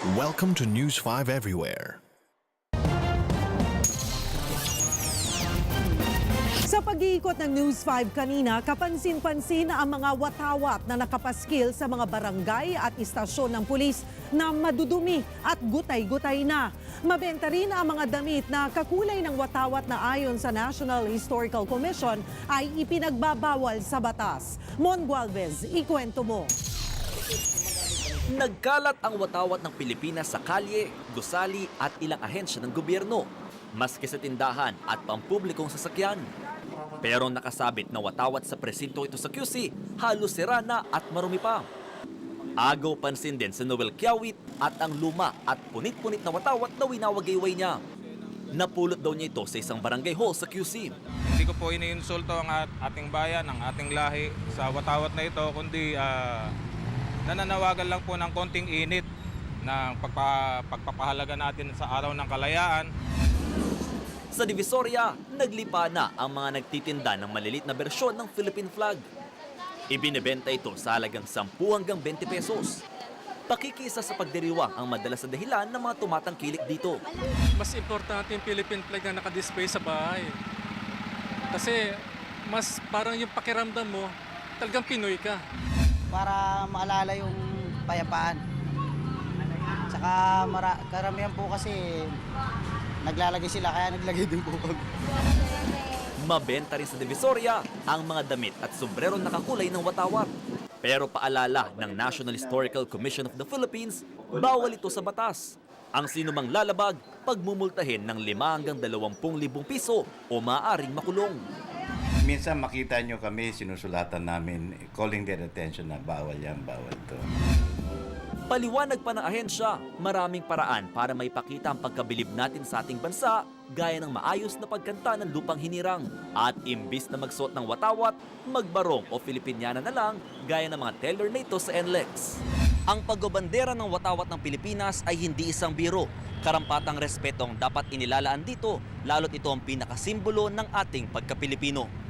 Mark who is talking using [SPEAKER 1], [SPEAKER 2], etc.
[SPEAKER 1] Welcome to News 5 Everywhere.
[SPEAKER 2] Sa pag-iikot ng News 5 kanina, kapansin-pansin ang mga watawat na nakapaskil sa mga barangay at istasyon ng pulis na madudumi at gutay-gutay na. Mabenta rin ang mga damit na kakulay ng watawat na ayon sa National Historical Commission ay ipinagbabawal sa batas. Mon Gualvez, ikwento mo.
[SPEAKER 3] Nagkalat ang watawat ng Pilipinas sa kalye, gusali at ilang ahensya ng gobyerno, maski sa tindahan at pampublikong sasakyan. Pero nakasabit na watawat sa presinto ito sa QC, halos sira na at marumi pa. Agaw pansin din sa Noel Kiawit at ang luma at punit-punit na watawat na winawagayway niya. Napulot daw niya ito sa isang barangay hall sa QC.
[SPEAKER 4] Hindi ko po iniinsulto ang at- ating bayan, ang ating lahi sa watawat na ito, kundi ah, nananawagan lang po ng konting init ng pagpa, pagpapahalaga natin sa araw ng kalayaan.
[SPEAKER 3] Sa Divisoria, naglipa na ang mga nagtitinda ng malilit na bersyon ng Philippine flag. Ibinebenta ito sa halagang 10 hanggang 20 pesos. Pakikisa sa pagdiriwang ang madalas na dahilan ng mga tumatangkilik dito.
[SPEAKER 5] mas importante yung Philippine flag na nakadisplay sa bahay. Kasi mas parang yung pakiramdam mo, talagang Pinoy ka.
[SPEAKER 6] Para maalala yung payapaan. Tsaka mara, karamihan po kasi naglalagay sila kaya naglagay din po kami.
[SPEAKER 3] Mabenta rin sa Divisoria ang mga damit at sombrero nakakulay ng watawat. Pero paalala ng National Historical Commission of the Philippines, bawal ito sa batas. Ang sinumang lalabag, pagmumultahin ng 5 hanggang 20 libong piso o maaaring makulong.
[SPEAKER 7] Minsan makita nyo kami, sinusulatan namin, calling their attention na bawal yan, bawal to.
[SPEAKER 3] Paliwanag pa ng ahensya, maraming paraan para maipakita ang pagkabilib natin sa ating bansa gaya ng maayos na pagkanta ng lupang hinirang. At imbis na magsuot ng watawat, magbarong o Filipiniana na lang gaya ng mga teller na ito sa NLEX. Ang pagbabandera ng watawat ng Pilipinas ay hindi isang biro. Karampatang respetong dapat inilalaan dito, lalo't ito ang pinakasimbolo ng ating pagka-Pilipino.